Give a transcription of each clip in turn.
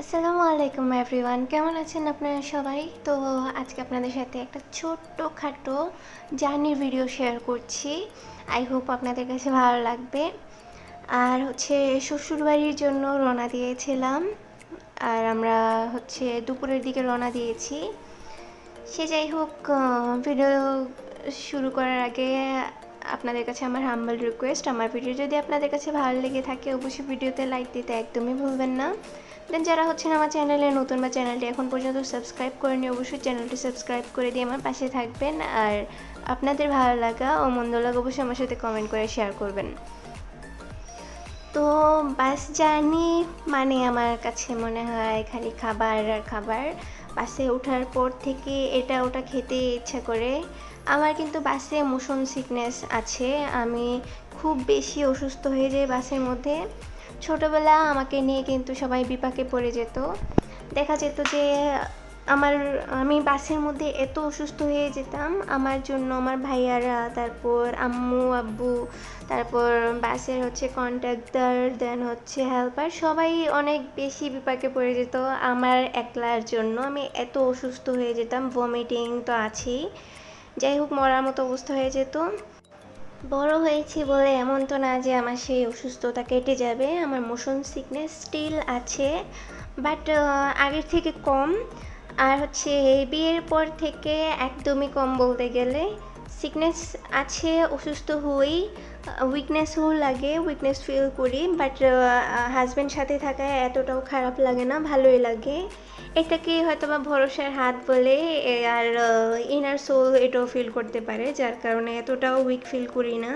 আসসালামু আলাইকুম এভরিওয়ান, কেমন আছেন আপনারা সবাই? তো আজকে আপনাদের সাথে একটা ছোট্ট খাটো জার্নির ভিডিও শেয়ার করছি। আই হোপ আপনাদের কাছে ভালো লাগবে। আর হচ্ছে শ্বশুরবাড়ির জন্য রওনা দিয়েছিলাম। আর আমরা হচ্ছে দুপুরের দিকে রওনা দিয়েছি। সে যাই হোক ভিডিও শুরু করার আগে আপনাদের কাছে আমার হাম্বল রিকোয়েস্ট আমার ভিডিও যদি আপনাদের কাছে ভালো লেগে থাকে, অবশ্যই ভিডিওতে লাইক দিতে একদমই ভুলবেন না। দেন যারা হচ্ছেন আমার চ্যানেলে নতুন বা চ্যানেলটি এখন পর্যন্ত সাবস্ক্রাইব করেনি অবশ্যই চ্যানেলটি সাবস্ক্রাইব করে দিয়ে আমার পাশে থাকবেন। আর আপনাদের ভালো লাগা ও মন্দ লাগা অবশ্যই আমার সাথে কমেন্ট করে শেয়ার করবেন। তো বাস জার্নি মানে আমার কাছে মনে হয় খালি খাবার আর খাবার। বাসে ওঠার পর থেকে এটা ওটা খেতে ইচ্ছা করে। আমার কিন্তু বাসে মোশন সিকনেস আছে। আমি খুব বেশি অসুস্থ হয়ে যাই বাসের মধ্যে। ছোটোবেলা আমাকে নিয়ে কিন্তু সবাই বিপাকে পড়ে যেত। দেখা যেত যে আমার, আমি বাসের মধ্যে এত অসুস্থ হয়ে যেতাম, আমার জন্য আমার ভাইয়ারা, তারপর আম্মু, আব্বু, তারপর বাসের হচ্ছে কন্ট্রাক্টর দেন হচ্ছে হেল্পার সবাই অনেক বেশি বিপাকে পড়ে যেত আমার একলার জন্য। আমি এত অসুস্থ হয়ে যেতাম ভমিটিং তো আছেই। যাই হোক, মরার মতো অবস্থা হয়ে যেত। বড় হয়েছি বলে এমন তো না যে আমার সেই অসুস্থতা কেটে যাবে। আমার মোশন সিকনেস স্টিল আছে বাট আগের থেকে কম। আর হচ্ছে বিয়ের পর থেকে একদমই কম বলতে গেলে। সিকনেস আছে, অসুস্থ হই উইকনেসও লাগে উইকনেস ফিল করি বাট হাজব্যান্ড সাথে থাকায় এতটাও খারাপ লাগে না, ভালোই লাগে। এটাকে হয়তো বা ভরসার হাত বলে আর ইনার সোল এটাও ফিল করতে পারে, যার কারণে এতটাও উইক ফিল করি না,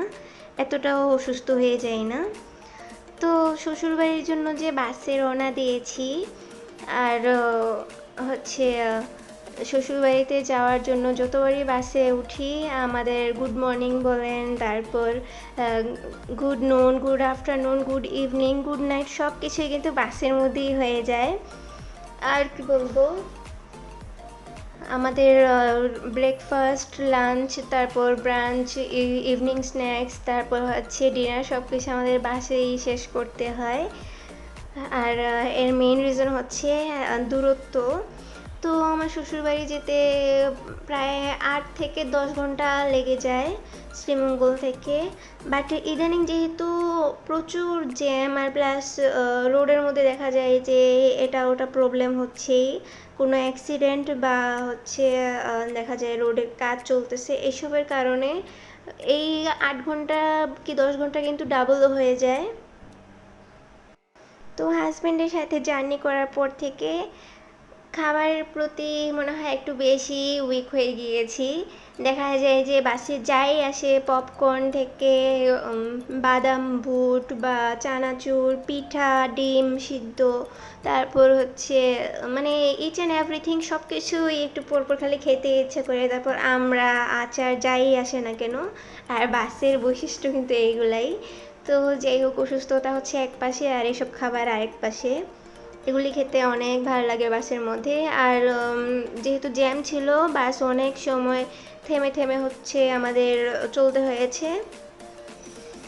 এতটাও অসুস্থ হয়ে যাই না। তো শ্বশুরবাড়ির জন্য যে বাসে রওনা দিয়েছি, আর হচ্ছে শ্বশুরবাড়িতে যাওয়ার জন্য যতবারই বাসে উঠি, আমাদের গুড মর্নিং বলেন, তারপর good noon good afternoon good evening good night সব কিছুই কিন্তু বাসের মধ্যেই হয়ে যায়। আর কি বলব? আমাদের ব্রেকফাস্ট লাঞ্চ তারপর ব্রাঞ্চ ইভিনিং স্ন্যাক্স তারপর হচ্ছে ডিনার সব কিছু আমাদের বাসেই শেষ করতে হয়। আর এর মেইন রিজন হচ্ছে দূরত্ব। তো আমার শ্বশুরবাড়ি যেতে প্রায় আট থেকে দশ ঘণ্টা লেগে যায় শ্রীমঙ্গল থেকে। বাট ইদানিং যেহেতু প্রচুর জ্যাম আর প্লাস রোডের মধ্যে দেখা যায় যে এটা ওটা প্রবলেম হচ্ছেই। কোনো অ্যাক্সিডেন্ট বা হচ্ছে দেখা যায় রোডের কাজ চলতেছে, এসবের কারণে এই আট ঘণ্টা কি দশ ঘণ্টা কিন্তু ডাবল হয়ে যায়। তো হাজব্যান্ডের সাথে জার্নি করার পর থেকে খাবারের প্রতি মনে হয় একটু বেশি উইক হয়ে গিয়েছি। দেখা যায় যে বাসে যাই আসে পপকর্ন থেকে বাদাম, বুট বা চানাচুর, পিঠা, ডিম সিদ্ধ, তারপর হচ্ছে মানে ইচ অ্যান্ড এভরিথিং সব কিছুই একটু পরপর খালি খেতে ইচ্ছে করে। তারপর আমরা, আচার যাই আসে না কেন, আর বাসের বৈশিষ্ট্য কিন্তু এইগুলাই। তো যাই হোক, অসুস্থতা হচ্ছে এক পাশে আর এসব খাবার আরেক পাশে। এগুলি খেতে অনেক ভালো লাগে বাসের মধ্যে। আর যেহেতু জ্যাম ছিল, বাস অনেক সময় থেমে থেমে হচ্ছে আমাদের চলতে হয়েছে।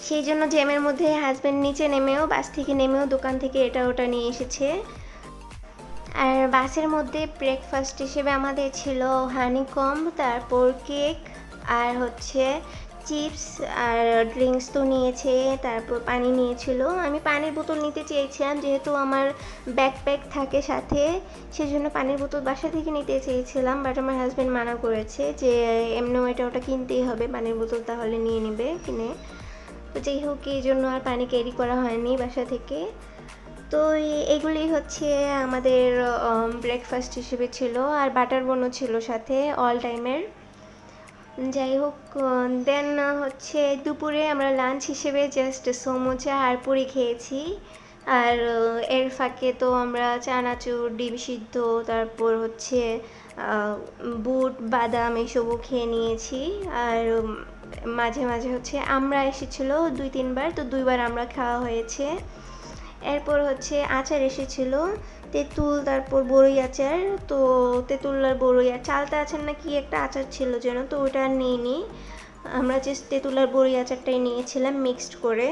সেই জন্য জ্যামের মধ্যে হাজব্যান্ড নিচে নেমেও, বাস থেকে নেমেও দোকান থেকে এটা ওটা নিয়ে এসেছে। আর বাসের মধ্যে ব্রেকফাস্ট হিসেবে আমাদের ছিল হানিকম তারপর কেক আর হচ্ছে চিপস আর ড্রিঙ্কস তো নিয়েছে, তারপর পানি নিয়েছিল। আমি পানির বোতল নিতে চেয়েছিলাম, যেহেতু আমার ব্যাকপ্যাক থাকে সাথে, সেজন্য পানির বোতল বাসা থেকে নিতে চেয়েছিলাম বাট আমার হাজব্যান্ড মানা করেছে যে এমনিও এটা ওটা কিনতেই হবে, পানির বোতল তাহলে নিয়ে নেবে কিনে। তো যাই হোক, এই জন্য আর পানি ক্যারি করা হয়নি বাসা থেকে। তো এগুলি হচ্ছে আমাদের ব্রেকফাস্ট হিসেবে ছিল, আর বাটার বনও ছিল সাথে অল টাইমের যাই হোক দেন হচ্ছে দুপুরে আমরা লাঞ্চ হিসেবে জাস্ট সমোচা আর পুরি খেয়েছি। আর এর ফাঁকে তো আমরা চানাচুর, ডিম সিদ্ধ, তারপর হচ্ছে বুট, বাদাম এসবও খেয়ে নিয়েছি। আর মাঝে মাঝে হচ্ছে আমরা এসেছিল দুই তিনবার, তো দুইবার আমরা খাওয়া হয়েছে। এরপর হচ্ছে আচার এসেছিল। তেঁতুল, তারপর বড়ই আচার। তো তেঁতুল আর বড়ই আর চালতা আচার না কি একটা আচার ছিল যেন, তো ওটা আর নিইনি। আমরা যে তেঁতুল আর বড়ই আচারটাই নিয়েছিলাম মিক্সড করে।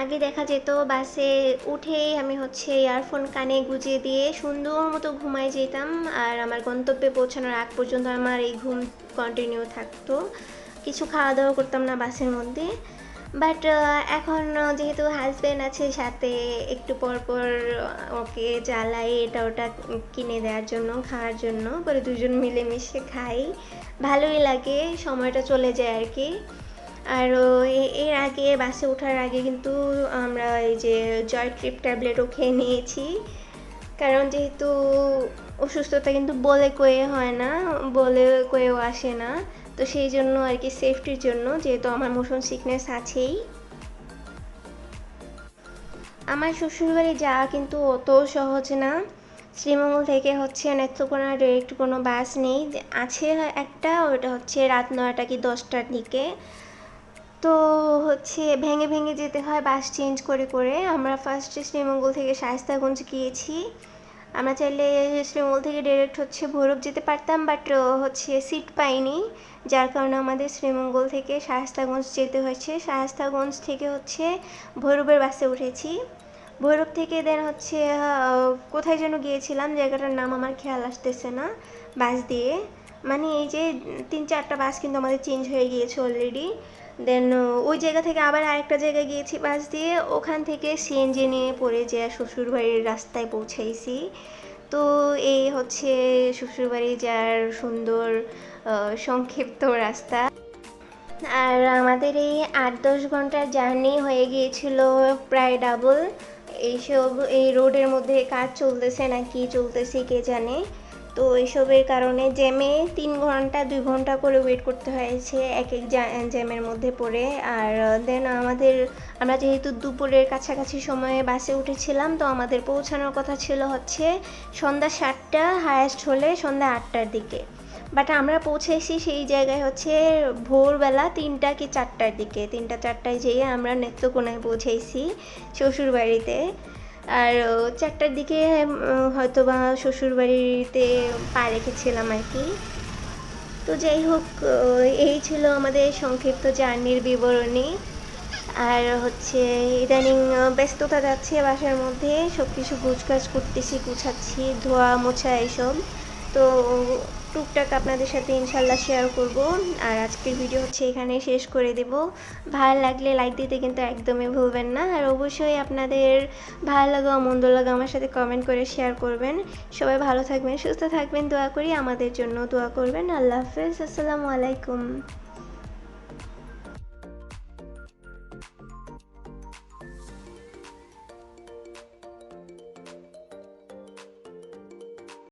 আগে দেখা যেত বাসে উঠেই আমি হচ্ছে ইয়ারফোন কানে গুজিয়ে দিয়ে সুন্দর মতো ঘুমায় যেতাম আর আমার গন্তব্যে পৌঁছানোর আগ পর্যন্ত আমার এই ঘুম কন্টিনিউ থাকতো। কিছু খাওয়া দাওয়া করতাম না বাসের মধ্যে। বাট এখন যেহেতু হাজব্যান্ড আছে সাথে, একটু পর পর ওকে জ্বালাই এটা ওটা কিনে দেওয়ার জন্য, খাওয়ার জন্য পরে দুজন মিলেমিশে খাই। ভালোই লাগে, সময়টা চলে যায় আর কি। আর এর আগে, বাসে ওঠার আগে কিন্তু আমরা এই যে জয় ট্রিপ ট্যাবলেটও খেয়ে নিয়েছি। কারণ যেহেতু অসুস্থতা কিন্তু বলে কয়ে হয় না, বলে কয়েও আসে না। তো সেই জন্য আর কি সেফটির জন্য, যেহেতু আমার মোশন সিকনেস আছেই। আমার শ্বশুরবাড়ি যাওয়া কিন্তু অত সহজ না। শ্রীমঙ্গল থেকে হচ্ছে নেত্রকোনা ডিরেক্ট কোনো বাস নেই। আছে একটা, ওটা হচ্ছে রাত নয়টা কি দশটার দিকে। তো হচ্ছে ভেঙে ভেঙে যেতে হয় বাস চেঞ্জ করে করে। আমরা ফার্স্টে শ্রীমঙ্গল থেকে শায়স্তাগঞ্জ গিয়েছি। আমরা চাইলে শ্রীমঙ্গল থেকে ডিরেক্ট হচ্ছে ভৈরব যেতে পারতাম বাট হচ্ছে সিট পাইনি। যার কারণে আমাদের শ্রীমঙ্গল থেকে শায়স্তাগঞ্জ যেতে হয়েছে। শায়স্তাগঞ্জ থেকে হচ্ছে ভৈরবের বাসে উঠেছি। ভৈরব থেকে দেন হচ্ছে কোথায় যেন গিয়েছিলাম, জায়গাটার নাম আমার খেয়াল আসতেছে না বাস দিয়ে। মানে এই যে তিন চারটা বাস কিন্তু আমাদের চেঞ্জ হয়ে গিয়েছে অলরেডি দেন ওই জায়গা থেকে আবার আরেকটা জায়গায় গিয়েছি বাস দিয়ে। ওখান থেকে সিএনজি নিয়ে পড়ে যে শ্বশুরবাড়ির রাস্তায় পৌঁছাইছি। তো এই হচ্ছে শ্বশুরবাড়ি যার সুন্দর সংক্ষিপ্ত রাস্তা। আর আমাদের এই আট দশ ঘণ্টার জার্নি হয়ে গিয়েছিল প্রায় ডাবল এইসব, এই রোডের মধ্যে কাজ চলতেছে না, কি চলতেছে কে জানে। তো এইসবের কারণে জ্যামে তিন ঘণ্টা, দুই ঘণ্টা করে ওয়েট করতে হয়েছে এক এক জ্যামের মধ্যে পড়ে। আর দেন আমাদের, আমরা যেহেতু দুপুরের কাছাকাছি সময়ে বাসে উঠেছিলাম, তো আমাদের পৌঁছানোর কথা ছিল হচ্ছে সন্ধ্যা সাতটা হায়েস্ট হলে সন্ধ্যা আটটার দিকে। বাট আমরা পৌঁছেছি সেই জায়গায় হচ্ছে ভোরবেলা তিনটা কি চারটার দিকে। তিনটা, চারটায় যেয়ে আমরা নেত্রকোনায় পৌঁছেছি শ্বশুর বাড়িতে আর চারটার দিকে হয়তো বা শ্বশুর বাড়িতে পা রেখেছিলাম আর কি। তো যাই হোক এই ছিল আমাদের সংক্ষিপ্ত জার্নির বিবরণী। আর হচ্ছে, ইদানিং ব্যস্ততা যাচ্ছে বাসার মধ্যে সব কিছু গুছগাছ করতেছি, গুছাচ্ছি, ধোয়া মোছা এইসব। তো টুকটাক আপনাদের সাথে ইনশাল্লাহ শেয়ার করব। আর আজকের ভিডিও হচ্ছে এখানে শেষ করে দেব। ভালো লাগলে লাইক দিতে কিন্তু একদমই ভুলবেন না। আর অবশ্যই আপনাদের ভালো লাগা মন্দ লাগা আমার সাথে কমেন্ট করে শেয়ার করবেন। সবাই ভালো থাকবেন, সুস্থ থাকবেন, দোয়া করি আমাদের জন্য দোয়া করবেন। আল্লাহ হাফেজ, আসসালামু আলাইকুম।